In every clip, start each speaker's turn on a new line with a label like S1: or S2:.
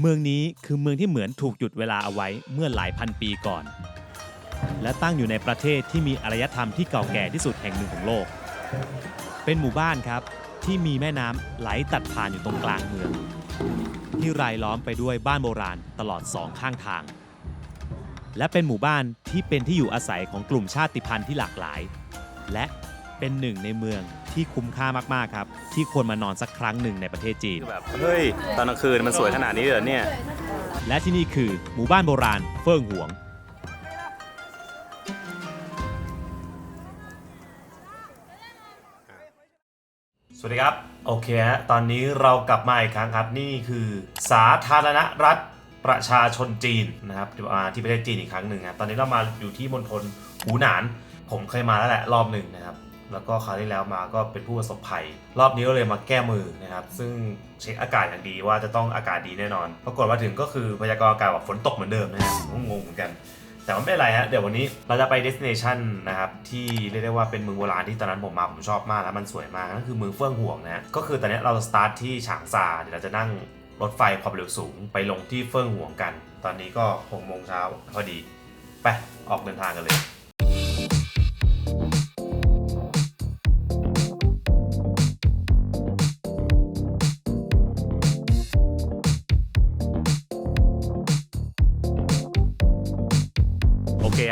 S1: เมืองนี้คือเมืองที่เหมือนถูกหยุดเวลาเอาไว้เมื่อหลายพันปีก่อน และตั้งอยู่ในประเทศที่มีอารยธรรมที่เก่าแก่ที่สุดแห่งหนึ่งของโลก เป็นหมู่บ้านครับที่มีแม่น้ำไหลตัดผ่านอยู่ตรงกลางเมือง ที่รายล้อมไปด้วยบ้านโบราณตลอดสองข้างทาง และเป็นหมู่บ้านที่เป็นที่อยู่อาศัยของกลุ่มชาติพันธุ์ที่หลากหลาย และ เป็นหนึ่งในเมืองที่คุ้มค่ามากๆครับ ที่ควรมานอนสักครั้งหนึ่งในประเทศจีน
S2: แบบเฮ้ย ตอนกลางคืนมันสวยขนาดนี้เลยเหรอเนี่ย
S1: และที่นี่คือหมู่บ้านโบราณเฟิ่งหวง สวัสดีครับ โอเคฮะตอนนี้เรากลับมาอีกครั้งครับ นี่คือสาธารณรัฐประชาชนจีนนะครับอ่าที่ประเทศจีนอีกครั้งหนึ่งครับตอนนี้เรามาอยู่ที่มณฑลหูหนาน ผมเคยมาแล้วแหละรอบหนึ่งนะครับ แล้วก็คราวที่แล้วมาก็เป็นผู้ประสบภัย รอบนี้ก็เลยมาแก้มือนะครับ ซึ่งเช็คอากาศอย่างดีว่าจะต้องอากาศดีแน่นอน ปรากฏมาถึงก็คือพยากรณ์อากาศว่าฝนตกเหมือนเดิมนะฮะผมงงเหมือนกัน แต่ว่าไม่เป็นไรฮะ เดี๋ยววันนี้เราจะไป destination นะครับ ที่เรียกได้ว่าเป็นเมืองโบราณที่ตอนนั้นผมมาผมชอบมากแล้วมันสวยมากนั่นคือเมืองเฟื่องห่วงนะฮะก็คือตอนนี้เราสตาร์ทที่ฉางซาเดี๋ยวเราจะนั่งรถไฟความเร็วสูงไปลงที่เฟื่องห่วงกัน ตอนนี้ก็หกโมงเช้าพอดี ไปออกเดินทางกันเลย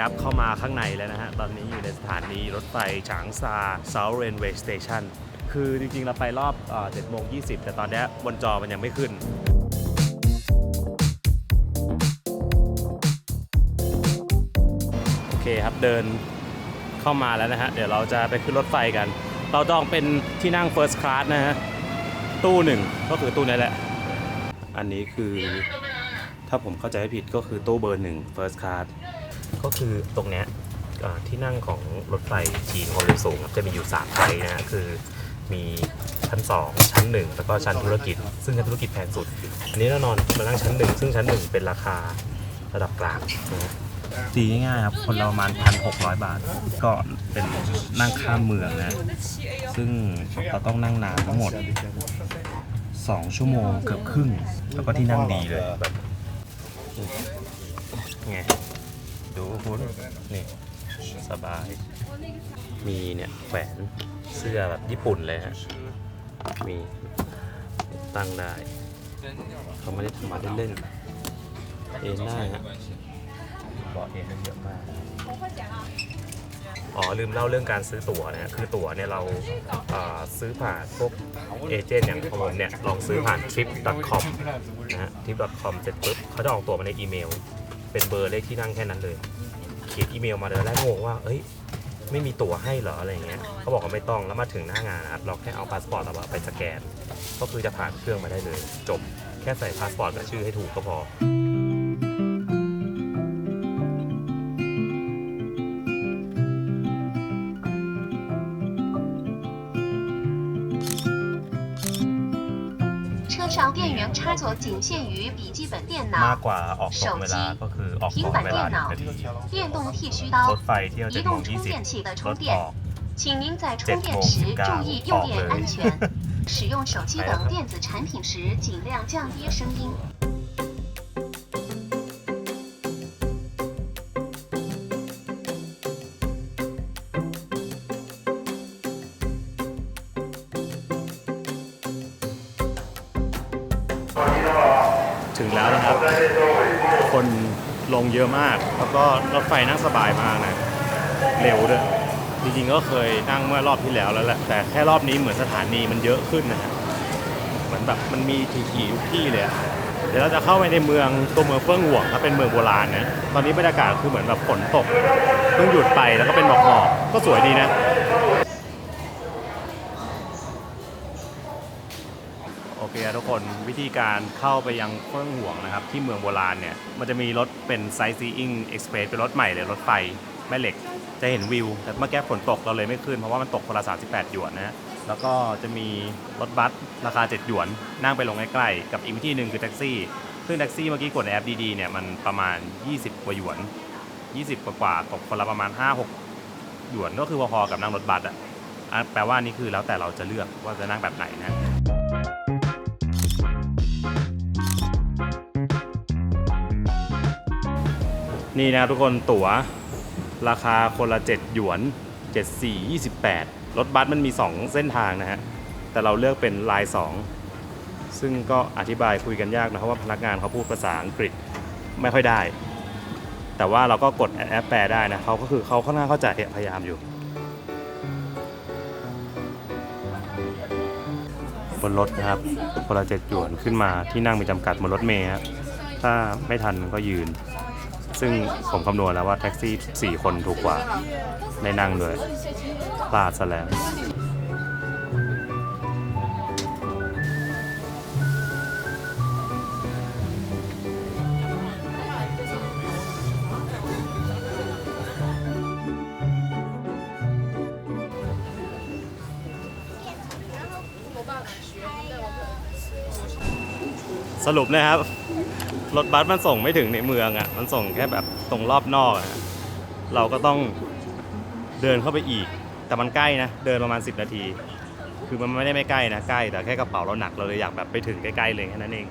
S1: บเข้ามาข้างในแล้วนะฮะ ตอนนี้อยู่ในสถานีรถไฟฉางซา South Railway Station คือจริงๆ เราไปรอบ7โมง20แต่ตอนนี้บนจอมันยังไม่ขึ้นโอเคครับเดินเข้ามาแล้วนะฮะ เดี๋ยวเราจะไปขึ้นรถไฟกัน เราจองเป็นที่นั่ง First Class นะฮะ ตู้หนึ่งก็คือตู้นี้แหละ อันนี้คือถ้าผมเข้าใจไม่ผิดก็คือตู้เบอร์หนึ่ง First Class ก็คือตรงเนี้ยอ่าที่นั่งของรถไฟจีนความเร็วสูงครับจะมีอยู่3ไฟนะฮะคือมีชั้น 2 ชั้น 1 แล้วก็ชั้นธุรกิจ ซึ่งชั้นธุรกิจแพงสุด อันนี้เรานอนมานั่งชั้น 1 ซึ่งชั้น 1 เป็นราคาระดับกลางนะฮะตีง่ายๆครับคนละประมาณ1,600บาท ก็เป็นนั่งข้ามเมืองนะ ซึ่งเราต้องนั่งนานทั้งหมด 2 ชั่วโมงเกือบครึ่ง แล้วก็ที่นั่งดีเลยแบบไง ดูคุณนี่ สบาย มีเนี่ยแขวนเสื้อแบบญี่ปุ่นเลยฮะ มีตั้งได้ เขาไม่ได้ทำมาเล่นๆเอ็นได้ฮะเบาเอ็นได้เยอะมาก อ๋อลืมเล่าเรื่องการซื้อตั๋วนะฮะคือตั๋วเนี่ยเราเอ่อซื้อผ่านพวกเอเจนต์อย่างของผมเนี่ยลองซื้อผ่าน trip.com นะฮะ trip.com เสร็จปุ๊บเขาจะออกตั๋วมาในอีเมล เป็นเบอร์เลขที่นั่งแค่นั้นเลย เขียนอีเมลมาเลยแรกงงว่าเอ้ยไม่มีตั๋วให้เหรออะไรเงี้ยเขาบอกว่าไม่ต้องแล้วมาถึงหน้างานนะครับเราแค่เอาพาสปอร์ตเราไปสแกน ก็คือจะผ่านเครื่องมาได้เลย จบแค่ใส่พาสปอร์ตกับชื่อให้ถูกก็พอ
S3: 仅限于笔记本电脑
S1: 手机平板电脑
S3: 电动剃须刀移动充电器的充电。请您在充电时注意用电安全。使用手机等电子产品时尽量降低声音。
S1: ลงเยอะมาก แล้วก็รถไฟนั่งสบายมากนะ เร็วด้วย จริงๆก็เคยนั่งเมื่อรอบที่แล้วแล้วแหละ แต่แค่รอบนี้เหมือนสถานีมันเยอะขึ้นนะฮะ เหมือนแบบมันมีถี่ๆทุกที่เลยอะเดี๋ยวเราจะเข้าไปในเมืองตัวเมืองเฟื่องหวงครับเป็นเมืองโบราณนะ ตอนนี้บรรยากาศคือเหมือนแบบฝนตก เพิ่งหยุดไปแล้วก็เป็นหมอกหมอกๆก็สวยดีนะ โอ เคครับทุกคนวิธีการเข้าไปยังเฟื่องห่วงนะครับ ที่เมืองโบราณเนี่ย มันจะมีรถเป็น Sightseeing Express เป็นรถใหม่เลยรถไฟแม่เหล็ก จะเห็นวิว แต่เมื่อแก้ฝนตกเราเลยไม่ขึ้น เพราะว่ามันตกคนละ 38 หยวนนะ แล้วก็จะมีรถบัสราคา 7 หยวน นั่งไปลงใกล้ๆกับอีกวิธีหนึ่งคือแท็กซี่ ซึ่งแท็กซี่เมื่อกี้กดในแอปดีๆเนี่ยมันประมาณ 20 กว่าหยวน 20 กว่าๆตกคนละประมาณ 5-6 หยวนก็คือพอๆกับนั่งรถบัสอะอะแปลว่านี่คือแล้วแต่เราจะเลือกว่าจะนั่งแบบไหนนะ นี่นะครับทุกคนตั๋วราคาคนละ 7 หยวน 74 28 รถบัสมันมี 2 เส้นทางนะฮะ แต่เราเลือกเป็นลาย 2 ซึ่งก็อธิบายคุยกันยากนะเพราะว่าพนักงานเขาพูดภาษาอังกฤษไม่ค่อยได้ แต่ว่าเราก็กดแอปแปลได้นะเขาก็คือเขาค่อนข้างเข้าใจพยายามอยู่ บนรถนะครับคนละเจ็ดหยวนขึ้นมาที่นั่งมีจำกัดบนรถเมล์ฮะถ้าไม่ทันก็ยืน ซึ่งผมคำนวณแล้วว่าแท็กซี่ 4 คนถูกกว่าในนั่งด้วยพลาดซะแล้วสรุปนะครับ รถบัสมันส่งไม่ถึงในเมืองอะ่ะ มันส่งแค่แบบตรงรอบนอกอะฮะเราก็ต้องเดินเข้าไปอีก แต่มันใกล้นะ เดินประมาณ 10 นาที คือมันไม่ได้ไม่ใกล้นะ ใกล้ แต่แค่กระเป๋าเราหนัก เราเลยอยากแบบไปถึงใกล้ๆเลยแค่นั้นเอง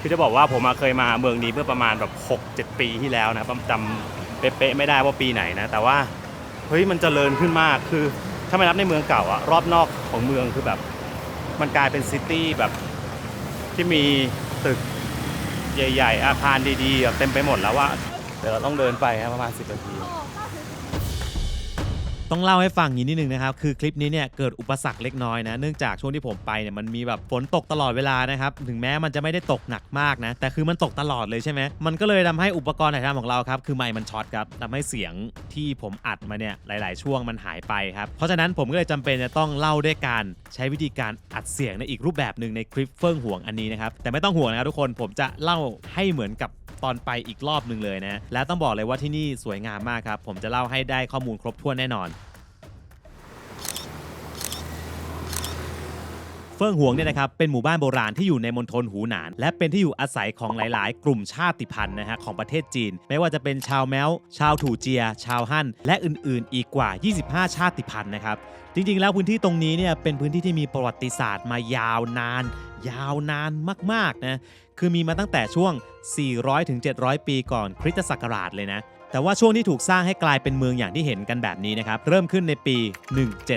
S1: คือจะบอกว่าผมเคยมาเมืองนี้เมื่อประมาณแบบ 6-7 ปีที่แล้วนะจำเป๊ะๆไม่ได้ว่าปีไหนนะ แต่ว่าเฮ้ยมันเจริญขึ้นมาก คือถ้าไม่นับในเมืองเก่าอะรอบนอกของเมืองคือแบบ มันกลายเป็นซิตี้แบบที่มีตึก ใหญ่ ๆ อาคารดีๆแบบเต็มไปหมดแล้วว่าเดี๋ยวเราต้องเดินไปครับประมาณ 10นาที
S4: ต้องเล่าให้ฟังอย่างนี้นิดนึงนะครับ คือคลิปนี้เนี่ยเกิดอุปสรรคเล็กน้อยนะ เนื่องจากช่วงที่ผมไปเนี่ยมันมีแบบฝนตกตลอดเวลานะครับ ถึงแม้มันจะไม่ได้ตกหนักมากนะ แต่คือมันตกตลอดเลยใช่ไหม มันก็เลยทำให้อุปกรณ์ถ่ายทำของเราครับ คือไมค์มันช็อตครับทำให้เสียงที่ผมอัดมาเนี่ยหลาย ๆ ช่วงมันหายไปครับ เพราะฉะนั้นผมก็เลยจำเป็นจะต้องเล่าด้วยการใช้วิธีการอัดเสียงในอีกรูปแบบหนึ่งในคลิปเฟื่องห่วงอันนี้นะครับ แต่ไม่ต้องห่วงนะครับทุกคน ผมจะเล่าให้เหมือนกับ ตอนไปอีกรอบหนึ่งเลยนะและต้องบอกเลยว่าที่นี่สวยงามมากครับ ผมจะเล่าให้ได้ข้อมูลครบถ้วนแน่นอนเฟิ่งหวงเนี่ยนะครับเป็นหมู่บ้านโบราณที่อยู่ในมณฑลหูหนาน และเป็นที่อยู่อาศัยของหลายๆ กลุ่มชาติพันธุ์นะฮะของประเทศจีน ไม่ว่าจะเป็นชาวแมวชาวถูเจีย ชาวฮั่นและอื่นๆ อีกกว่า 25 ชาติพันธุ์นะครับจริง ๆ แล้วพื้นที่ตรงนี้เนี่ยเป็นพื้นที่ที่มีประวัติศาสตร์มายาวนาน ยาวนานมากๆนะ คือมีมาตั้งแต่ช่วง 400-700 ปีก่อนคริสตศักราชเลยนะ แต่ว่าช่วงที่ถูกสร้างให้กลายเป็นเมืองอย่างที่เห็นกันแบบนี้นะครับ เริ่มขึ้นในปี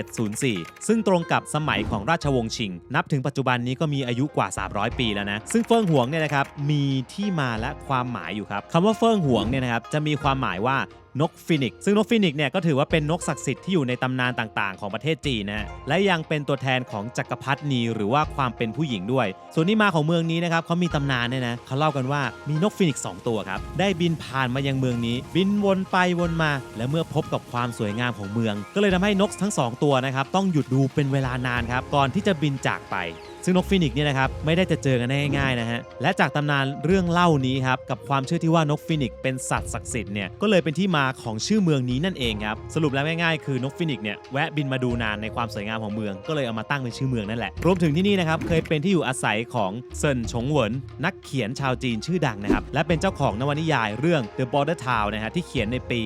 S4: 1704 ซึ่งตรงกับสมัยของราชวงศ์ชิง นับถึงปัจจุบันนี้ก็มีอายุกว่า 300 ปีแล้วนะ ซึ่งเฟิ่งหวงเนี่ยนะครับ มีที่มาและความหมายอยู่ครับคำว่าเฟิ่งหวงเนี่ยนะครับ จะมีความหมายว่านกฟินิกซึ่งนกฟินิกเนี่ยก็ถือว่าเป็นนกศักดิ์สิทธิ์ที่อยู่ในตำนานต่างๆ ของประเทศจีนนะฮะและยังเป็นตัวแทนของจักรพรรดินีหรือว่าความเป็นผู้หญิงด้วย ส่วนที่มาของเมืองนี้นะครับเขามีตำนานเนี่ยนะเขาเล่ากันว่ามีนกฟินิกสองตัวครับได้บินผ่านมายังเมืองนี้ บินวนไปวนมา และเมื่อพบกับความสวยงามของเมือง ก็เลยทำให้นกทั้งสองตัวนะครับต้องหยุดดูเป็นเวลานานครับก่อนที่จะบินจากไป ซึ่งนกฟินิกซ์เนี่ยนะครับไม่ได้จะเจอกันได้ง่ายๆนะฮะและจากตำนานเรื่องเล่านี้ครับกับความเชื่อที่ว่านกฟินิกซ์เป็นสัตว์ศักดิ์สิทธิ์เนี่ยก็เลยเป็นที่มาของชื่อเมืองนี้นั่นเองครับสรุปแล้วง่ายๆคือนกฟินิกซ์เนี่ยแวะบินมาดูนานในความสวยงามของเมือง ก็เลยเอามาตั้งเป็นชื่อเมืองนั่นแหละรวมถึงที่นี่นะครับเคยเป็นที่อยู่อาศัยของเซินฉงเหวินนักเขียนชาวจีนชื่อดังนะครับและเป็นเจ้าของนวนิยายเรื่อง The Border Town นะฮะที่เขียนในปี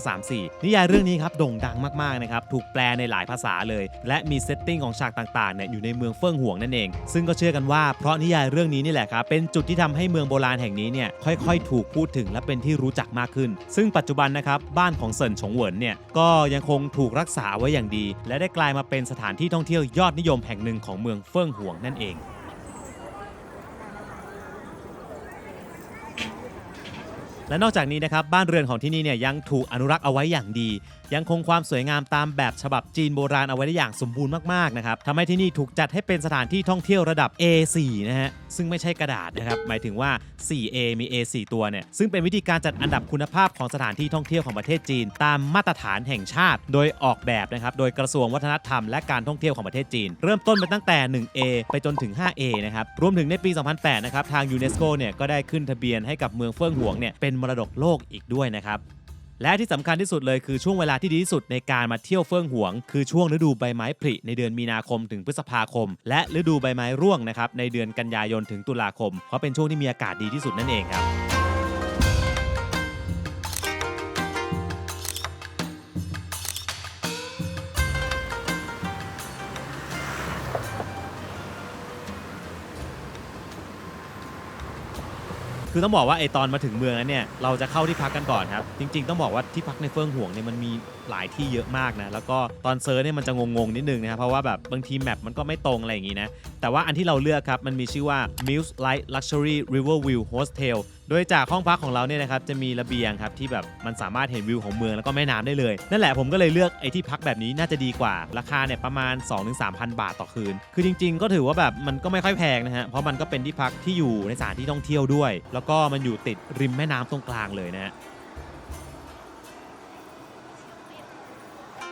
S4: 1934 นิยายเรื่องนี้ครับโด่งดังมากๆนะครับถูกแปลในหลายภาษาเลย และมีเซตติ้งของฉากต่างๆเนี่ยอยู่ในเมืองเฟิ่งหวงนั่นเอง ซึ่งก็เชื่อกันว่าเพราะนิยายเรื่องนี้นี่แหละครับเป็นจุดที่ทำให้เมืองโบราณแห่งนี้เนี่ยค่อยๆ ถูกพูดถึงและเป็นที่รู้จักมากขึ้น ซึ่งปัจจุบันนะครับบ้านของเซินฉงเหวินเนี่ยก็ยังคงถูกรักษาไว้อย่างดี และได้กลายมาเป็นสถานที่ท่องเที่ยวยอดนิยมแห่งหนึ่งของเมืองเฟิ่งห่วงนั่นเองและนอกจากนี้นะครับบ้านเรือนของที่นี่เนี่ยยังถูกอนุรักษ์เอาไว้อย่างดียังคงความสวยงามตามแบบฉบับจีนโบราณเอาไว้ได้อย่างสมบูรณ์มากๆนะครับทำให้ที่นี่ถูกจัดให้เป็นสถานที่ท่องเที่ยวระดับ A4 นะฮะซึ่งไม่ใช่กระดาษนะครับหมายถึงว่า 4A มี A4 ตัวเนี่ยซึ่งเป็นวิธีการจัดอันดับคุณภาพของสถานที่ท่องเที่ยวของประเทศจีน ตามมาตรฐานแห่งชาติ โดยออกแบบนะครับโดยกระทรวงวัฒนธรรมและการท่องเที่ยวของประเทศจีน เริ่มต้นไปตั้งแต่ 1A ไปจนถึง 5A นะครับรวมถึงในปี 2008 นะครับทางยูเนสโกเนี่ยก็ได้ขึ้นทะเบียนให้กับเมืองเฟิ่องหวงเนี่ยเป็นมรดกโลกอีกด้วยนะครับ และที่สำคัญที่สุดเลยคือช่วงเวลาที่ดีที่สุดในการมาเที่ยวเฟื่องหวง คือช่วงฤดูใบไม้ผลิในเดือนมีนาคมถึงพฤษภาคม และฤดูใบไม้ร่วงนะครับในเดือนกันยายนถึงตุลาคม เพราะเป็นช่วงที่มีอากาศดีที่สุดนั่นเองครับ คือต้องบอกว่าไอตอนมาถึงเมืองนั้นเนี่ยเราจะเข้าที่พักกันก่อนครับ จริง ๆ ต้องบอกว่าที่พักในเฟื่องห่วงเนี่ยมันมีหลายที่เยอะมากนะแล้วก็ตอนเซิร์ชเนี่ยมันจะงงๆนิดนึงนะครับเพราะว่าแบบบางทีแมปมันก็ไม่ตรงอะไรอย่างงี้นะแต่ว่าอันที่เราเลือกครับมันมีชื่อว่า Muse Light Luxury Riverview Hostel โดยจากห้องพักของเราเนี่ยนะครับจะมีระเบียงครับที่แบบมันสามารถเห็นวิวของเมืองแล้วก็แม่น้ำได้เลย นั่นแหละผมก็เลยเลือกไอ้ที่พักแบบนี้น่าจะดีกว่า ราคาเนี่ยประมาณ 2-3,000 บาทต่อคืน คือจริง ๆ ก็ถือว่าแบบมันก็ไม่ค่อยแพงนะฮะเพราะมันก็เป็นที่พักที่อยู่ในสถานที่ท่องเที่ยวด้วย แล้วก็มันอยู่ติดริมแม่น้ำตรงกลางเลยนะฮะ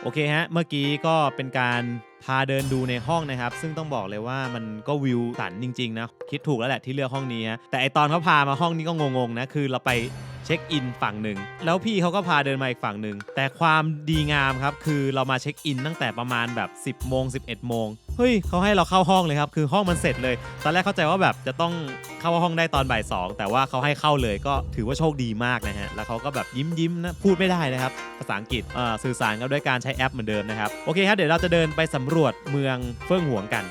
S4: โอเคฮะ เมื่อกี้ก็เป็นการ พาเดินดูในห้องนะครับ ซึ่งต้องบอกเลยว่ามันก็วิวสันจริงๆนะ คิดถูกแล้วแหละที่เลือกห้องนี้ฮะแต่ไอตอนเขาพามาห้องนี้ก็งงๆนะ คือเราไป เช็คอินฝั่งหนึ่งแล้วพี่เขาก็พาเดินมาอีกฝั่งหนึ่งแต่ความดีงามครับคือเรามาเช็คอินตั้งแต่ประมาณแบบ 10โมง11โมงเฮ้ยเขาให้เราเข้าห้องเลยครับคือห้องมันเสร็จเลย ตอนแรกเข้าใจว่าแบบจะต้องเข้าห้องได้ตอนบ่ายสองแต่ว่าเขาให้เข้าเลยก็ถือว่าโชคดีมากนะฮะแล้วเขาก็แบบยิ้มยิ้มนะพูดไม่ได้นะครับภาษาอังกฤษสื่อสารกันด้วยการใช้แอปเหมือนเดิมนะครับโอเคครับเดี๋ยวเราจะเดินไปสำรวจเมืองเฟื่องหวงกัน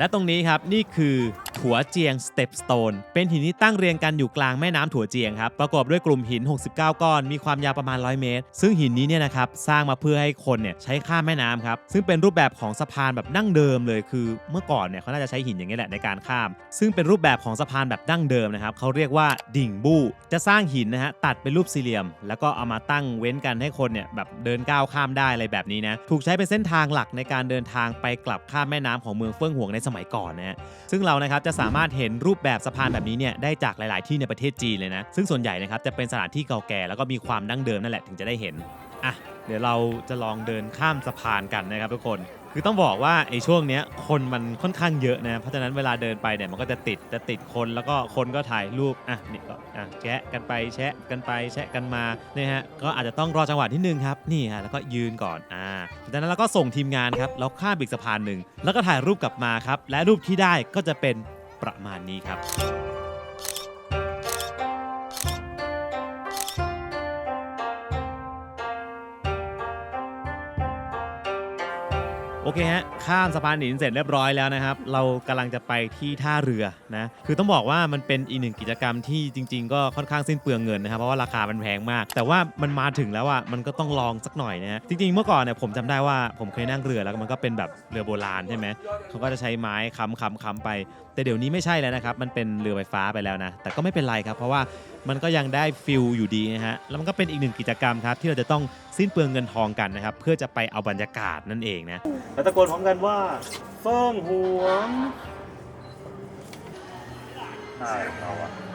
S4: และตรงนี้ครับนี่คือถั่วเจียงสเตปสโตนเป็นหินที่ตั้งเรียงกันอยู่กลางแม่น้ำถั่วเจียงครับประกอบด้วยกลุ่มหิน 69 ก้อน มีความยาวประมาณ 100 เมตร ซึ่งหินนี้เนี่ยนะครับสร้างมาเพื่อให้คนเนี่ยใช้ข้ามแม่น้ำครับซึ่งเป็นรูปแบบของสะพานแบบดั้งเดิมเลยคือ เมื่อก่อนเนี่ยเขาน่าจะใช้หินอย่างนี้แหละในการข้าม ซึ่งเป็นรูปแบบของสะพานแบบดั้งเดิมนะครับเขาเรียกว่าดิ่งบู้จะสร้างหินนะฮะตัดเป็นรูปสี่เหลี่ยม แล้วก็เอามาตั้งเว้นกันให้คนเนี่ยแบบเดินก้าวข้ามได้อะไรแบบนี้นะถูกใช้เป็นเส้นทางหลักในการเดินทางไปกลับข้ามแม่น้ำของเมืองเฟื่องหวงในสมัยก่อนนะฮะซึ่งเรานะครับจะสามารถเห็นรูปแบบสะพานแบบนี้เนี่ยได้จากหลาย ๆ ที่ในประเทศจีนเลยนะ ซึ่งส่วนใหญ่นะครับจะเป็นสถานที่เก่าแก่แล้วก็มีความดั้งเดิมนั่นแหละถึงจะได้เห็นอะเดี๋ยวเราจะลองเดินข้ามสะพานกันนะครับทุกคน คือต้องบอกว่าไอ้ช่วงเนี้ยคนมันค่อนข้างเยอะนะเพราะฉะนั้นเวลาเดินไปเนี่ยมันก็จะติดจะติดคนแล้วก็คนก็ถ่ายรูปอะนี่ก็อะแชะกันไปแชะกันไปแชะกันมาเนี่ยฮะก็อาจจะต้องรอจังหวะที่หนึ่งครับนี่ฮะแล้วก็ยืนก่อนอ่าจากนั้นเราก็ส่งทีมงานครับแล้วข้ามอีกสะพานหนึ่งแล้วก็ถ่ายรูปกลับมาครับและรูปที่ได้ก็จะเป็นประมาณนี้ครับ อเคฮะ ข้ามสะพานหินเสร็จเรียบร้อยแล้วนะครับ เรากำลังจะไปที่ท่าเรือนะ คือต้องบอกว่ามันเป็นอีกหนึ่งกิจกรรมที่จริง ๆ ก็ค่อนข้างสิ้นเปลืองเงินนะครับ เพราะว่าราคามันแพงมาก แต่ว่ามันมาถึงแล้วอะ มันก็ต้องลองสักหน่อยนะฮะ จริง ๆ เมื่อก่อนเนี่ยผมจำได้ว่าผมเคยนั่งเรือแล้วมันก็เป็นแบบเรือโบราณใช่ไหมเขาก็จะใช้ไม้ค้ำค้ำค้ำไป แต่เดี๋ยวนี้ไม่ใช่แล้วนะครับ มันเป็นเรือไฟฟ้าไปแล้วนะ แต่ก็ไม่เป็นไรครับ เพราะว่ามันก็ยังได้ฟิลอยู่ดีนะฮะ แล้วมันก็เป็นอีกหนึ่งกิจกรรมครับ ที่เราจะต้องสิ้นเปลืองเงินทองกันนะครับ เพื่อจะไปเอาบรรยากาศนั่นเองนะ
S1: แล้วตะโกนพร้อมกันว่าเฟิงหวงใช่เราอะ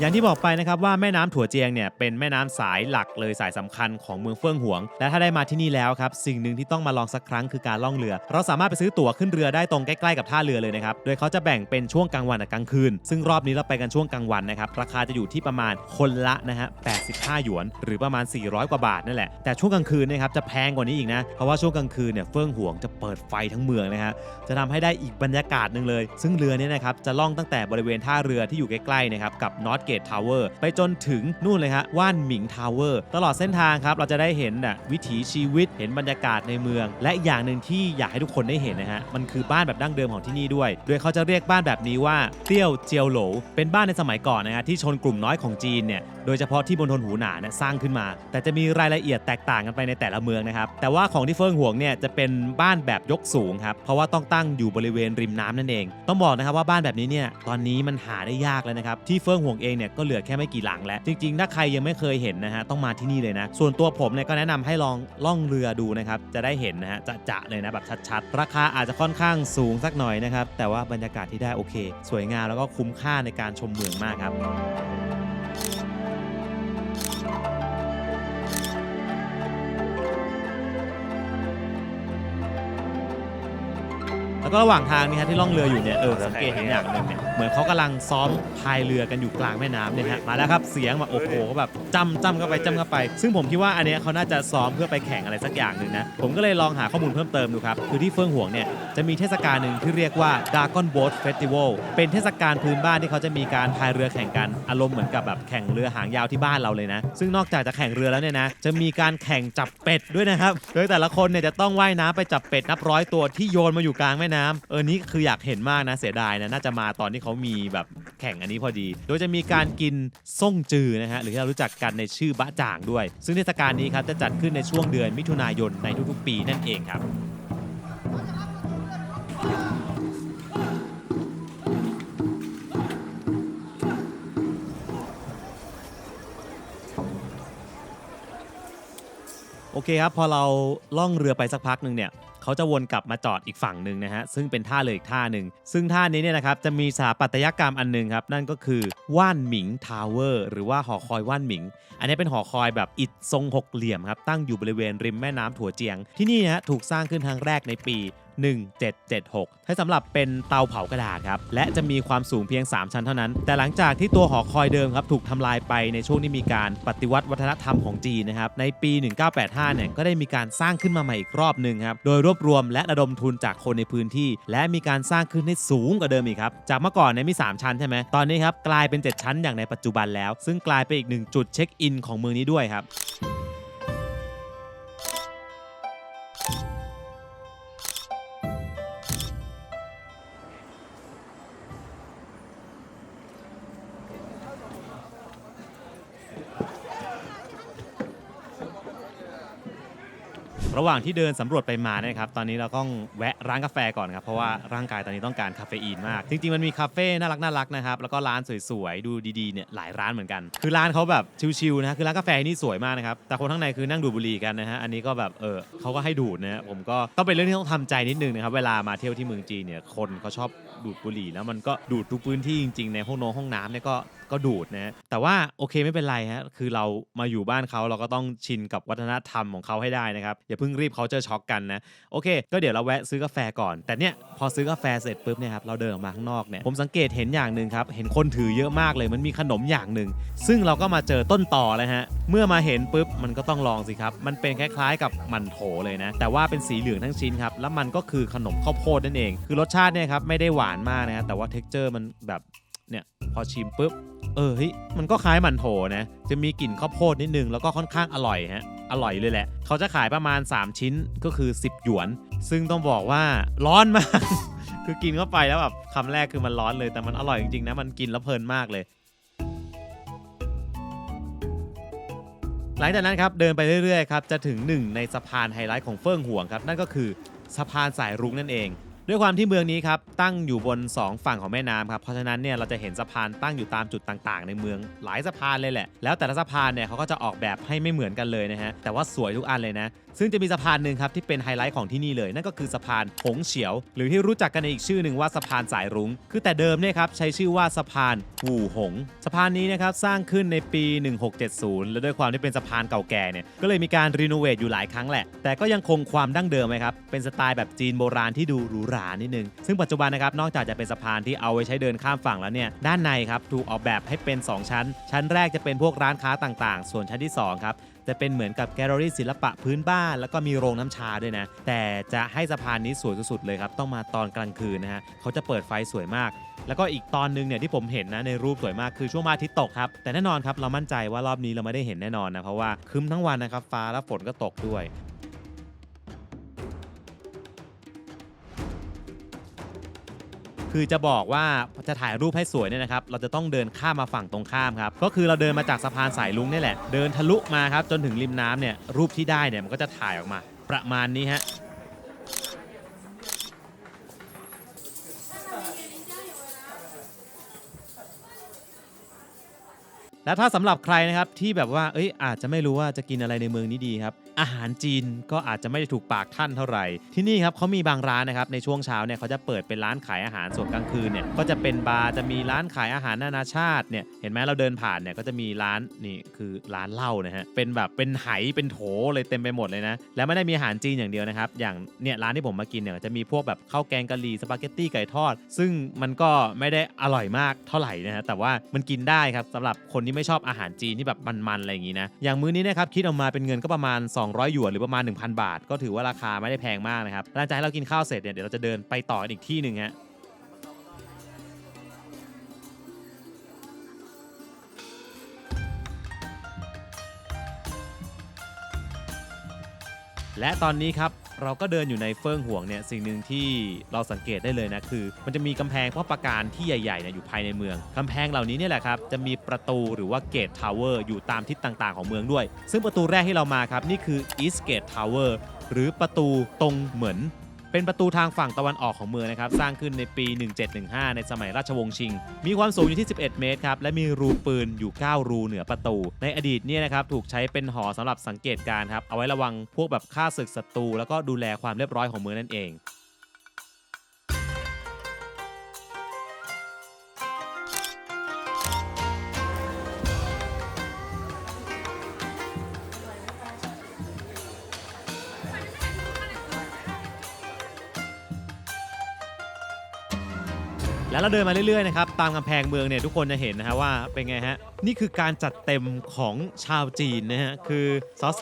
S4: อย่างที่บอกไปนะครับว่าแม่น้ำถั่วเจียงเนี่ยเป็นแม่น้ำสายหลักเลยสายสำคัญของเมืองเฟื่องหวง และถ้าได้มาที่นี่แล้วครับสิ่งหนึ่งที่ต้องมาลองสักครั้งคือการล่องเรือ เราสามารถไปซื้อตั๋วขึ้นเรือได้ตรงใกล้ๆกับท่าเรือเลยนะครับ โดยเขาจะแบ่งเป็นช่วงกลางวันกับกลางคืน ซึ่งรอบนี้เราไปกันช่วงกลางวันนะครับราคาจะอยู่ที่ประมาณคนละนะฮะ 85 หยวน หรือประมาณ 400 กว่าบาทนั่นแหละ แต่ช่วงกลางคืนนะครับจะแพงกว่านี้อีกนะ เพราะว่าช่วงกลางคืนเนี่ยเฟื่องหวงจะเปิดไฟทั้งเมืองนะฮะ จะทำให้ได้อีกบรรยากาศหนึ่งเลย ซึ่งเรือเนี้นะครับจะล่องตั้งแต่บริเวณท่าเรือที่อยู่ใกล้ๆนะครับกับ North Gate Tower ไปจนถึงนู่นเลยฮะว่านหมิงทาวเวอร์ตลอดเส้นทางครับเราจะได้เห็นน่ะวิถีชีวิตเห็นบรรยากาศในเมือง และอย่างหนึ่งที่อยากให้ทุกคนได้เห็นนะฮะมันคือบ้านแบบดั้งเดิมของที่นี่ด้วย โดยเขาจะเรียกบ้านแบบนี้ว่าเตี้ยวเจียวโหล เป็นบ้านในสมัยก่อนนะฮะที่ชนกลุ่มน้อยของจีนเนี่ยโดยเฉพาะที่บนทนหูหนาเนี่ยสร้างขึ้นมา แต่จะมีรายละเอียดแตกต่างกันไปในแต่ละเมืองนะครับแต่ว่าของที่เฟิงหวงเนี่ยจะเป็นบ้านแบบยกสูงครับเพราะว่าต้องตั้งอยู่บริเวณริมน้ำนั่นเอง ต้องบอกนะครับว่าบ้านแบบนี้เนี่ยตอนนี้มันหาได้ยากแล้วนะครับที่เฟิงหวงเองเนี่ยก็เหลือแค่ไม่กี่หลังแล้ว จริงๆ ถ้าใครยังไม่เคยเห็นนะฮะต้องมาที่นี่เลยนะ ส่วนตัวผมเนี่ยก็แนะนำให้ลองล่องเรือดูนะครับจะได้เห็นนะฮะจะจะเลยนะแบบชัดๆ ราคาอาจจะค่อนข้างสูงสักหน่อยนะครับแต่ว่าบรรยากาศที่ได้โอเค สวยงามแล้วก็คุ้มค่าในการชมเมืองมากครับ แล้วก็ระหว่างทางนี่ฮะที่ล่องเรืออยู่เนี่ยเออสังเกตเห็นอย่างหนึ่งเนี่ยเหมือนเขากำลังซ้อมพายเรือกันอยู่กลางแม่น้ำเนี่ยฮะมาแล้วครับเสียงแบบโอ้โหแบบจำจำเข้าไปจำเข้าไป ซึ่งผมคิดว่าอันเนี้ยเขาน่าจะซ้อมเพื่อไปแข่งอะไรสักอย่างหนึ่งนะผมก็เลยลองหาข้อมูลเพิ่มเติมดูครับคือที่เฟื่องหวงเนี่ยจะมีเทศกาลหนึ่งที่เรียกว่า Dragon Boat Festival เป็นเทศกาลพื้นบ้านที่เขาจะมีการพายเรือแข่งกันอารมณ์เหมือนกับแบบแข่งเรือหางยาวที่บ้านเราเลยนะ ซึ่งนอกจากจะแข่งเรือแล้วเนี่ยนะจะมีการแข่งจับเป็ดด้วยนะครับโดยแต่ละคนเนี่ยจะต้องว่ายน้ำไปจับเป็ดนับร้อยตัวที่โยนมาอยู่กลางแม่น้ำเออนี่คืออยากเห็นมากนะเสียดายนะน่าจะมาตอนที่เขามีแบบแข่งอันนี้พอดี โดยจะมีการกินส่งจือนะฮะหรือที่เรารู้จักกันในชื่อบะจ่างด้วย ซึ่งเทศกาลนี้ครับจะจัดขึ้นในช่วงเดือนมิถุนายนในทุกๆ ปีนั่นเองครับโอเคครับ พอเราล่องเรือไปสักพักหนึ่งเนี่ย เขาจะวนกลับมาจอดอีกฝั่งหนึ่งนะฮะซึ่งเป็นท่าเรืออีกท่าหนึ่งซึ่งท่านี้เนี่ยนะครับจะมีสถาปัตยกรรมอันหนึงครับนั่นก็คือว่านหมิงทาวเวอร์หรือว่าหอคอยว่านหมิง อันนี้เป็นหอคอยแบบอิฐทรงหกเหลี่ยมครับตั้งอยู่บริเวณริมแม่น้ำถั่วเจียง ที่นี่นะฮะถูกสร้างขึ้นครั้งแรกในปี 1776ให้สำหรับเป็นเตาเผากระดาษครับ และจะมีความสูงเพียง 3 ชั้นเท่านั้น แต่หลังจากที่ตัวหอคอยเดิมครับถูกทำลายไปในช่วงที่มีการปฏิวัติวัฒนธรรมของจีนนะครับ ในปี 1985 เนี่ยก็ได้มีการสร้างขึ้นมาใหม่อีกรอบหนึ่งครับ โดยรวบรวมและระดมทุนจากคนในพื้นที่ และมีการสร้างขึ้นให้สูงกว่าเดิมอีกครับ จากเมื่อก่อนเนี่ยมี 3 ชั้นใช่ไหมตอนนี้ครับกลายเป็น 7 ชั้นอย่างในปัจจุบันแล้ว ซึ่งกลายเป็นอีกหนึ่งจุดเช็คอินของเมืองนี้ด้วยครับ ระหว่างที่เดินสำรวจไปมาเนี่ยครับตอนนี้เราต้องแวะร้านกาแฟก่อนครับเพราะว่าร่างกายตอนนี้ต้องการคาเฟอีนมาก จริงๆมันมีคาเฟ่น่ารักน่ารักนะครับแล้วก็ร้านสวยๆดูดีๆเนี่ยหลายร้านเหมือนกัน คือร้านเขาแบบชิลๆนะคือร้านกาแฟนี่สวยมากนะครับแต่คนข้างในคือนั่งดูดบุหรี่กันนะฮะอันนี้ก็แบบเออเขาก็ให้ดูดนะฮะผมก็ต้องเป็นเรื่องที่ต้องทำใจนิดนึงนะครับเวลามาเที่ยวที่เมืองจีนเนี่ยคนเขาชอบดูดบุหรี่แล้วมันก็ดูดทุกพื้นที่จริงๆในห้องนงห้องน้ำเนี่ยก็ก็ดูดนะแต่ว่าโอเคไม่เป็นไรฮะคือเรามาอยู่บ้านเขาเราก็ต้องชินกับวัฒนธรรมของเขาให้ได้นะครับอย่าเพิ่งรีบเขาเจอช็อกกันนะโอเค ก็เดี๋ยวเราแวะซื้อกาแฟก่อน แต่เนี่ยพอซื้อกาแฟเสร็จปุ๊บเนี่ยครับเราเดินออกมาข้างนอกเนี่ยผมสังเกตเห็นอย่างหนึ่งครับเห็นคนถือเยอะมากเลยมันมีขนมอย่างหนึ่งซึ่งเราก็มาเจอต้นต่อเลยฮะเมื่อมาเห็นปุ๊บมันก็ต้องลองสิครับมันเป็นคล้ายๆ กับมันโถเลยนะแต่ว่าเป็นสีเหลืองทั้งชิ้นครับแล้วมันก็คือขนมข้าวโพดนั่นเอง คือรสชาติเนี่ยครับไม่ได้หวานมากนะครับแต่ว่าเท็กเจอร์มันแบบเนี่ยพอชิมปุ๊บ เออเฮ้ยมันก็คล้ายหมันโถนะ จะมีกลิ่นข้าวโพดนิดนึง แล้วก็ค่อนข้างอร่อยฮะ อร่อยเลยแหละ เขาจะขายประมาณ 3 ชิ้นก็คือ 10 หยวน ซึ่งต้องบอกว่าร้อนมาก คือกินเข้าไปแล้วแบบคำแรกคือมันร้อนเลย แต่มันอร่อยจริงๆนะ มันกินแล้วเพลินมากเลยหลังจากนั้นครับเดินไปเรื่อยๆครับจะถึงหนึ่งในสะพานไฮไลท์ของเฟิ่งห่วงครับนั่นก็คือสะพานสายรุ้งนั่นเอง ด้วยความที่เมืองนี้ครับตั้งอยู่บน 2 ฝั่งของแม่น้ำครับเพราะฉะนั้นเนี่ยเราจะเห็นสะพานตั้งอยู่ตามจุดต่างๆ ในเมืองหลายสะพานเลยแหละ แล้วแต่ละสะพานเนี่ยเขาก็จะออกแบบให้ไม่เหมือนกันเลยนะฮะแต่ว่าสวยทุกอันเลยนะ ซึ่งจะมีสะพานหนึ่งครับที่เป็นไฮไลท์ของที่นี่เลยนั่นก็คือสะพานหงเฉียว หรือที่รู้จักกันในอีกชื่อหนึ่งว่าสะพานสายรุ้งคือแต่เดิมเนี่ยครับใช้ชื่อว่าสะพานหูหง สะพานนี้นะครับสร้างขึ้นในปี 1670 และด้วยความที่เป็นสะพานเก่าแก่เนี่ยก็เลยมีการรีโนเวทอยู่หลายครั้งแหละ แต่ก็ยังคงความดั้งเดิมไว้ครับเป็นสไตล์แบบจีนโบราณที่ดูหรูหรานิดนึง ซึ่งปัจจุบันนะครับนอกจากจะเป็นสะพานที่เอาไว้ใช้เดินข้ามฝั่งแล้วเนี่ยด้านในครับถูกออกแบบให้เป็น 2 ชั้น ชั้นแรกจะเป็นพวกร้านค้าต่างๆ ส่วนชั้นที่2ครับจะเป็นเหมือนกับแกลเลอรี่ศิลปะพื้นบ้าน แล้วก็มีโรงน้ำชาด้วยนะ แต่จะให้สะพานนี้สวยสุดๆเลยครับ ต้องมาตอนกลางคืนนะฮะเขาจะเปิดไฟสวยมาก แล้วก็อีกตอนหนึงเนี่ยที่ผมเห็นนะในรูปสวยมากคือช่วงพระอาทิตย์ตกครับแต่แน่นอนครับเรามั่นใจว่ารอบนี้เราไม่ได้เห็นแน่นอนนะเพราะว่าครึ้มทั้งวันนะครับฟ้าและฝนก็ตกด้วย คือจะบอกว่าจะถ่ายรูปให้สวยเนี่ยนะครับ เราจะต้องเดินข้ามมาฝั่งตรงข้ามครับ ก็คือเราเดินมาจากสะพานสายลุงนี่แหละ เดินทะลุมาครับจนถึงริมน้ำเนี่ย รูปที่ได้เนี่ยมันก็จะถ่ายออกมา ประมาณนี้ฮะ และถ้าสำหรับใครนะครับที่แบบว่า เอ้ยอาจจะไม่รู้ว่าจะกินอะไรในเมืองนี้ดีครับ อาหารจีนก็อาจจะไม่ได้ถูกปากท่านเท่าไหร่ ที่นี่ครับเขามีบางร้านนะครับในช่วงเช้าเนี่ยเขาจะเปิดเป็นร้านขายอาหารส่วนกลางคืนเนี่ยก็จะเป็นบาร์จะมีร้านขายอาหารนานาชาติเนี่ยเห็นไหมเราเดินผ่านเนี่ยก็จะมีร้านนี่คือร้านเหล้านะฮะเป็นแบบเป็นไหเป็นโถเลยเต็มไปหมดเลยนะแล้วไม่ได้มีอาหารจีนอย่างเดียวนะครับอย่างเนี่ยร้านที่ผมมากินเนี่ยจะมีพวกแบบข้าวแกงกะหรี่สปาเกตตี้ไก่ทอด ซึ่งมันก็ไม่ได้อร่อยมากเท่าไหร่นะฮะแต่ว่ามันกินได้ครับสำหรับคนที่ไม่ชอบอาหารจีนที่แบบมันๆอะไรอย่างงี้นะอย่างมื้อนี้นะครับคิดออกมาเป็นเงินก็ประมาณ200 หยวนหรือประมาณ 1,000 บาท ก็ถือว่าราคาไม่ได้แพงมากนะครับหลังจากให้เรากินข้าวเสร็จเนี่ยเดี๋ยวเราจะเดินไปต่อกันอีกที่หนึ่งฮะและตอนนี้ครับ เราก็เดินอยู่ในเฟื่องห่วงเนี่ยสิ่งหนึ่งที่เราสังเกตได้เลยนะคือ มันจะมีกำแพงป้อประการที่ใหญ่ๆเนี่ยอยู่ภายในเมืองกำแพงเหล่านี้เนี่ยแหละครับจะมีประตูหรือว่าเกตทาวเวอร์อยู่ตามทิศต่างๆ ของเมืองด้วย ซึ่งประตูแรกที่เรามาครับนี่คือ East Gate Tower หรือประตูตรงเหมือน เป็นประตูทางฝั่งตะวันออกของเมืองนะครับสร้างขึ้นในปี 1715 ในสมัยราชวงศ์ชิง มีความสูงอยู่ที่ 11 เมตรครับและมีรูปืนอยู่ 9 รูเหนือประตู ในอดีตเนี่ยนะครับถูกใช้เป็นหอสำหรับสังเกตการครับเอาไว้ระวังพวกแบบฆ่าศึกศัตรูแล้วก็ดูแลความเรียบร้อยของเมืองนั่นเอง แล้วเราเดินมาเรื่อยๆนะครับตามกำแพงเมืองเนี่ยทุกคนจะเห็นนะฮะว่าเป็นไงฮะนี่คือการจัดเต็มของชาวจีนนะฮะคือ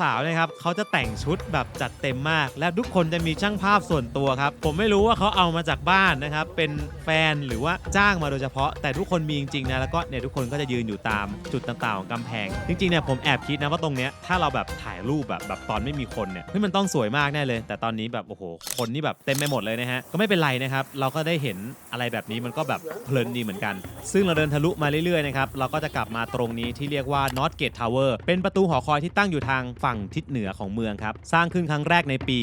S4: สาวๆนะครับเขาจะแต่งชุดแบบจัดเต็มมาก และทุกคนจะมีช่างภาพส่วนตัวครับผมไม่รู้ว่าเขาเอามาจากบ้านนะครับเป็นแฟนหรือว่าจ้างมาโดยเฉพาะ แต่ทุกคนมีจริงๆนะแล้วก็เนี่ยทุกคนก็จะยืนอยู่ตามจุดต่างๆของกำแพง จริงๆเนี่ยผมแอบคิดนะว่าตรงเนี้ยถ้าเราแบบถ่ายรูปแบบแบบตอนไม่มีคนเนี่ยเฮ้ยมันต้องสวยมากแน่เลย แต่ตอนนี้แบบโอ้โหคนนี่แบบเต็มไปหมดเลยนะฮะก็ไม่เป็นไรนะครับเราก็ได้เห็นอะไรแบบนี้มันก็แบบเพลินดีเหมือนกัน ซึ่งเราเดินทะลุมาเรื่อยๆนะครับเราก็จะกลับมาตรงนี้ที่เรียกว่า North Gate Tower เป็นประตูหอคอยที่ตั้งอยู่ทางฝั่งทิศเหนือของเมืองครับ สร้างขึ้นครั้งแรกในปี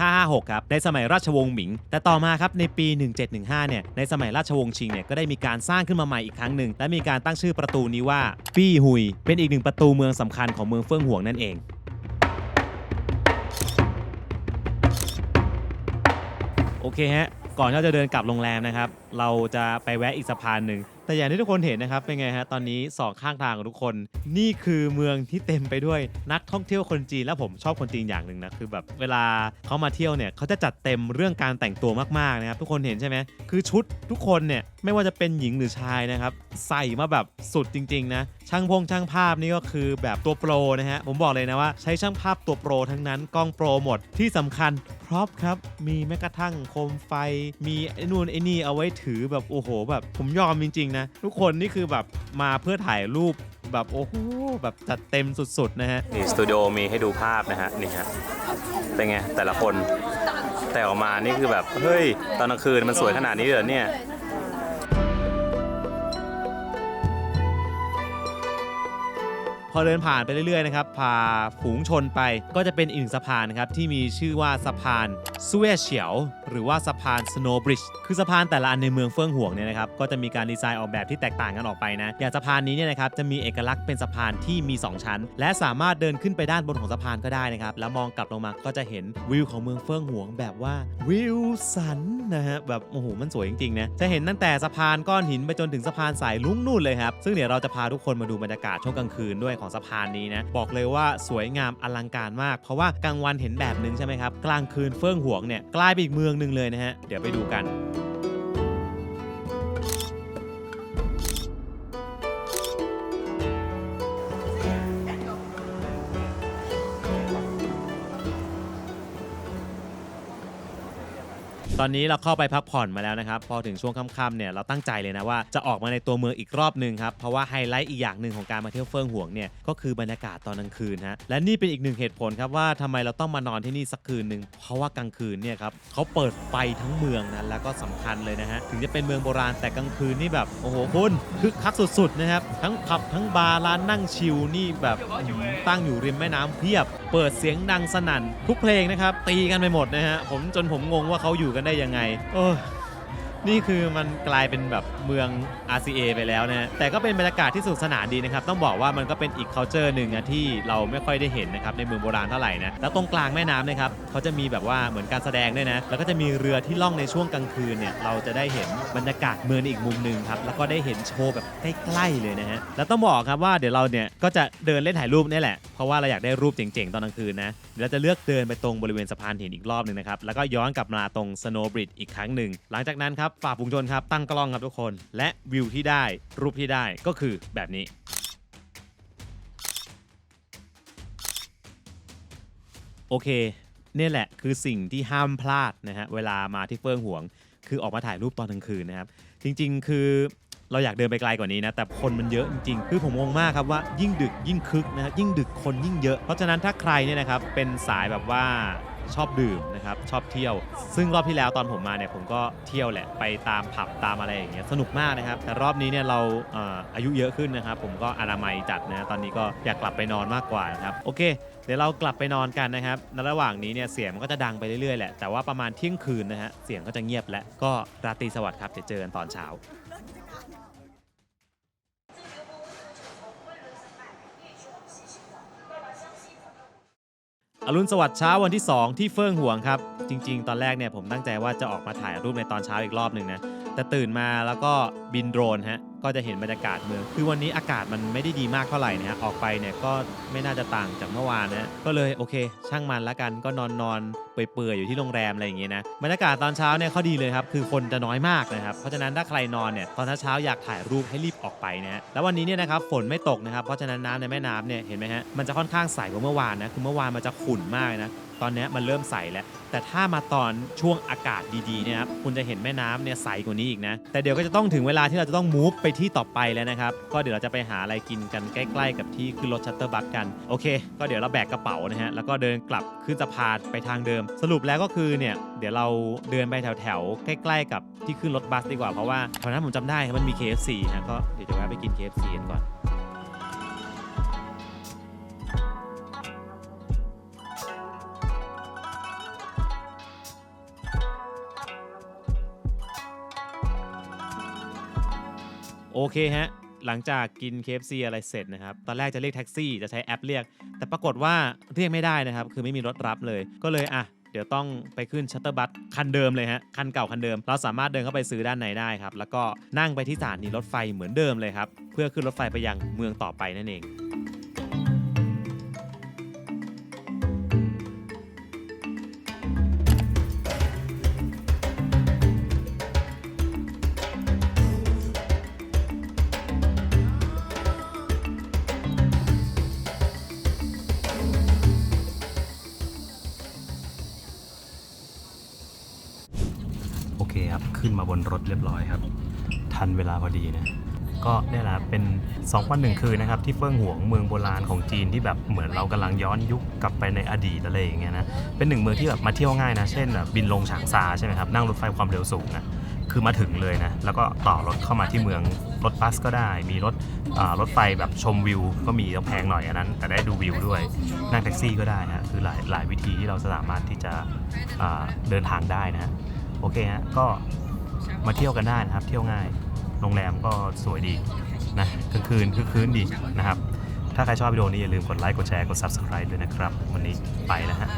S4: 1556 ครับ ในสมัยราชวงศ์หมิง แต่ต่อมาครับในปี 1715 เนี่ย ในสมัยราชวงศ์ชิงเนี่ยก็ได้มีการสร้างขึ้นมาใหม่อีกครั้งหนึ่ง และมีการตั้งชื่อประตูนี้ว่าปี้ฮุย เป็นอีกหนึ่งประตูเมืองสำคัญของเมืองเฟื่องห่วงนั่นเองโอเคฮะ ก่อนที่เราจะเดินกลับโรงแรมนะครับ เราจะไปแวะอีกสะพานหนึ่ง แต่อย่างที่ทุกคนเห็นนะครับ เป็นไงฮะ ตอนนี้สองข้างทางของทุกคน นี่คือเมืองที่เต็มไปด้วยนักท่องเที่ยวคนจีน และผมชอบคนจีนอย่างหนึ่งนะ คือแบบเวลาเขามาเที่ยวเนี่ย เขาจะจัดเต็มเรื่องการแต่งตัวมากๆนะครับ ทุกคนเห็นใช่ไหม คือชุดทุกคนเนี่ย ไม่ว่าจะเป็นหญิงหรือชายนะครับ ใส่มาแบบสุดจริง ๆ นะ ช่างพงช่างภาพนี่ก็คือแบบตัวโปรนะฮะ ผมบอกเลยนะว่าใช้ช่างภาพตัวโปรทั้งนั้นกล้องโปรหมดที่สำคัญพร็อพครับ มีแม้กระทั่งโคมไฟ มีไอ้นู่นไอ้นี่เอาไว้ถือแบบโอ้โห แบบผมยอมจริงๆนะ ทุกคนนี่คือแบบมาเพื่อถ่ายรูปแบบโอ้โหแบบจัดเต็มสุดๆนะฮะ
S2: นี่สตูดิโอมีให้ดูภาพนะฮะนี่ฮะเป็นไงแต่ละคนแต่ออกมานี่คือแบบเฮ้ยตอนกลางคืนมันสวยขนาดนี้เลยเหรอเนี่ย
S4: อเดินผ่านไปเรื่อยๆนะครับพาฝูงชนไปก็จะเป็นอีกหนึ่งสะพานนะครับที่มีชื่อว่าสะพานซูเวเฉียว หรือว่าสะพาน Snow Bridge คือสะพานแต่ละอันในเมืองเฟื่องห่วงเนี่ยนะครับก็จะมีการดีไซน์ออกแบบที่แตกต่างกันออกไปนะอย่างสะพานนี้เนี่ยนะครับจะมีเอกลักษณ์เป็นสะพานที่มี 2 ชั้น และสามารถเดินขึ้นไปด้านบนของสะพานก็ได้นะครับแล้วมองกลับลงมาก็จะเห็นวิวของเมืองเฟื่องห่วงแบบว่าวิวสันนะฮะแบบโอ้โหมันสวยจริงๆนะจะเห็นตั้งแต่สะพานก้อนหินไปจนถึงสะพานสายลุ้งนู่นเลยครับซึ่งเดี๋ยวเราจะพาทุกคนมาดูบรรยากาศช่วงกลางคืนด้วยของสะพานนี้นะบอกเลยว่าสวยงามอลังการมาก เพราะว่ากลางวันเห็นแบบนึงใช่ไหมครับกลางคืนเฟื่องห่วงเนี่ยกลายเป็นอีกเมืองหนึ่งเลยนะฮะเดี๋ยวไปดูกัน ตอนนี้เราเข้าไปพักผ่อนมาแล้วนะครับ พอถึงช่วงค่ำๆเนี่ยเราตั้งใจเลยนะว่าจะออกมาในตัวเมืองอีกรอบหนึ่งครับ เพราะว่าไฮไลท์อีกอย่างหนึ่งของการมาเที่ยวเฟิงห่วงเนี่ยก็คือบรรยากาศตอนกลางคืนฮะและนี่เป็นอีกหนึ่งเหตุผลครับว่าทำไมเราต้องมานอนที่นี่สักคืนหนึ่งเพราะว่ากลางคืนเนี่ยครับเขาเปิดไฟทั้งเมืองนะแล้วก็สำคัญเลยนะฮะถึงจะเป็นเมืองโบราณแต่กลางคืนนี่แบบโอ้โหคุณคึกคักสุดๆนะครับทั้งผับทั้งบาร์ร้านนั่งชิลนี่แบบตั้งอยู่ริมแม่น้ำเพียบ เปิดเสียงดังสนั่นทุกเพลงนะครับตีกันไปหมดนะฮะผมจนผมงงว่าเขาอยู่กันได้ยังไง โอ้ นี่คือมันกลายเป็นแบบเมือง RCA ไปแล้วนะฮะแต่ก็เป็นบรรยากาศที่สนุกสนานดีนะครับ ต้องบอกว่ามันก็เป็นอีก culture หนึ่งนะที่เราไม่ค่อยได้เห็นนะครับในเมืองโบราณเท่าไหร่นะ แล้วตรงกลางแม่น้ำนะครับเขาจะมีแบบว่าเหมือนการแสดงด้วยนะ แล้วก็จะมีเรือที่ล่องในช่วงกลางคืนเนี่ยเราจะได้เห็นบรรยากาศเมืองอีกมุมหนึ่งครับ แล้วก็ได้เห็นโชว์แบบใกล้ๆเลยนะฮะ แล้วต้องบอกครับว่าเดี๋ยวเราเนี่ยก็จะเดินเล่นถ่ายรูปนี่แหละ เพราะว่าเราอยากได้รูปเจ๋งๆตอนกลางคืนนะ เดี๋ยวเราจะเลือกเดินไปตรงบริเวณสะพานหินอีกรอบหนึ่งนะครับ แล้วก็ย้อนกลับมาตรง Snow Bridge อีกครั้งหนึ่ง หลังจากนั้นครับฝ่าฝูงชนครับ ตั้งกล้องครับทุกคน และวิวที่ได้รูปที่ได้ก็คือแบบนี้ โอเคเนี่ยแหละคือสิ่งที่ห้ามพลาดนะฮะเวลามาที่เฟิงหวง คือออกมาถ่ายรูปตอนกลางคืนนะครับจริงๆ คือเราอยากเดินไปไกลกว่านี้นะ แต่คนมันเยอะจริงๆ คือผมงงมากครับว่ายิ่งดึกยิ่งคึกนะครับยิ่งดึกคนยิ่งเยอะ เพราะฉะนั้นถ้าใครเนี่ยนะครับเป็นสายแบบว่า ชอบดื่มนะครับชอบเที่ยว ซึ่งรอบที่แล้วตอนผมมาเนี่ยผมก็เที่ยวแหละไปตามผับตามอะไรอย่างเงี้ยสนุกมากนะครับแต่รอบนี้เนี่ยเราเอ่ออายุเยอะขึ้นนะครับผมก็อนามัยจัดนะตอนนี้ก็อยากกลับไปนอนมากกว่านะครับโอเค เดี๋ยวเรากลับไปนอนกันนะครับในระหว่างนี้เนี่ยเสียงมันก็จะดังไปเรื่อยๆแหละแต่ว่าประมาณเที่ยงคืนนะฮะเสียงก็จะเงียบและก็ราตรีสวัสดิ์ครับเดี๋ยวเจอกันตอนเช้า อรุณสวัสดิ์เช้าวันที่ 2 ที่เฟิ่งห่วงครับ จริง ๆ ตอนแรกเนี่ยผมตั้งใจว่าจะออกมาถ่ายรูปในตอนเช้าอีกรอบหนึ่งนะ แต่ตื่นมาแล้วก็บินโดรนฮะก็จะเห็นบรรยากาศเมือง คือวันนี้อากาศมันไม่ได้ดีมากเท่าไหร่นะฮะออกไปเนี่ยก็ไม่น่าจะต่างจากเมื่อวานนะก็เลยโอเค ช่างมันละกันก็นอนนอนเปื่อยๆอยู่ที่โรงแรมอะไรอย่างเงี้ยนะบรรยากาศตอนเช้าเนี่ยเขาดีเลยครับคือคนจะน้อยมากนะครับเพราะฉะนั้นถ้าใครนอนเนี่ยตอนเช้าอยากถ่ายรูปให้รีบออกไปนะฮะแล้ววันนี้เนี่ยนะครับฝนไม่ตกนะครับเพราะฉะนั้นน้ำในแม่น้ำเนี่ยเห็นไหมฮะมันจะค่อนข้างใสกว่าเมื่อวานนะคือเมื่อวานมันจะขุ่นมากนะตอนนี้มันเริ่มใสแล้ว แต่ถ้ามาตอนช่วงอากาศดีๆเนี่ยครับคุณจะเห็นแม่น้ำเนี่ยใสกว่านี้อีกนะ แต่เดี๋ยวก็จะต้องถึงเวลาที่เราจะต้องมูฟไปที่ต่อไปแล้วนะครับ ก็เดี๋ยวเราจะไปหาอะไรกินกันใกล้ๆ กับที่ขึ้นรถชัตเตอร์บัสกัน โอเค ก็เดี๋ยวเราแบกกระเป๋านะฮะ แล้วก็เดินกลับขึ้นสะพานไปทางเดิม สรุปแล้วก็คือเนี่ย เดี๋ยวเราเดินไปแถวๆ ใกล้ ๆ กับที่ขึ้นรถบัสดีกว่า เพราะว่าแถวนั้นผมจำได้มันมี KFC ฮะก็เดี๋ยวจะแวะไปกิน KFC กันก่อน โอเคฮะ หลังจากกิน KFC อะไรเสร็จนะครับ ตอนแรกจะเรียกแท็กซี่จะใช้แอปเรียก แต่ปรากฏว่าเรียกไม่ได้นะครับ คือไม่มีรถรับเลย ก็เลยอะเดี๋ยวต้องไปขึ้นชัตเตอร์บัสคันเดิมเลยฮะ คันเก่าคันเดิม เราสามารถเดินเข้าไปซื้อด้านในได้ครับ แล้วก็นั่งไปที่สถานีรถไฟเหมือนเดิมเลยครับ เพื่อขึ้นรถไฟไปยังเมืองต่อไปนั่นเอง
S2: เคครับ ขึ้นมาบนรถเรียบร้อยครับ ทันเวลาพอดีนะ ก็เนี่ยแหละเป็น2วันหนึ่งคืนนะครับ ที่เฟิ่องหวงเมืองโบราณของจีนที่แบบเหมือนเรากำลังย้อนยุคกลับไปในอดีตอะไรอย่างเงี้ยนะ เป็นหนึ่งเมืองที่แบบมาเที่ยวง่ายนะ เช่นแบบบินลงฉางซาใช่ไหมครับ นั่งรถไฟความเร็วสูงนะคือมาถึงเลยนะ แล้วก็ต่อรถเข้ามาที่เมือง รถบัสก็ได้ มีรถรถไฟแบบชมวิว ก็มีต้องแพงหน่อยอันนั้น แต่ได้ดูวิวด้วย นั่งแท็กซี่ก็ได้นะ คือหลายหลายวิธีที่เราสามารถที่จะเดินทางได้นะฮะ อเคฮะก็มาเที่ยวกันได้นะครับ เที่ยวง่ายโรงแรมก็สวยดีนะกลางคืนคือคืนดีนะครับ ถ้าใครชอบวิดีโอนี้อย่าลืมกดไลค์กดแชร์กด Subscribe ด้วยนะครับ วันนี้ไปนะฮะ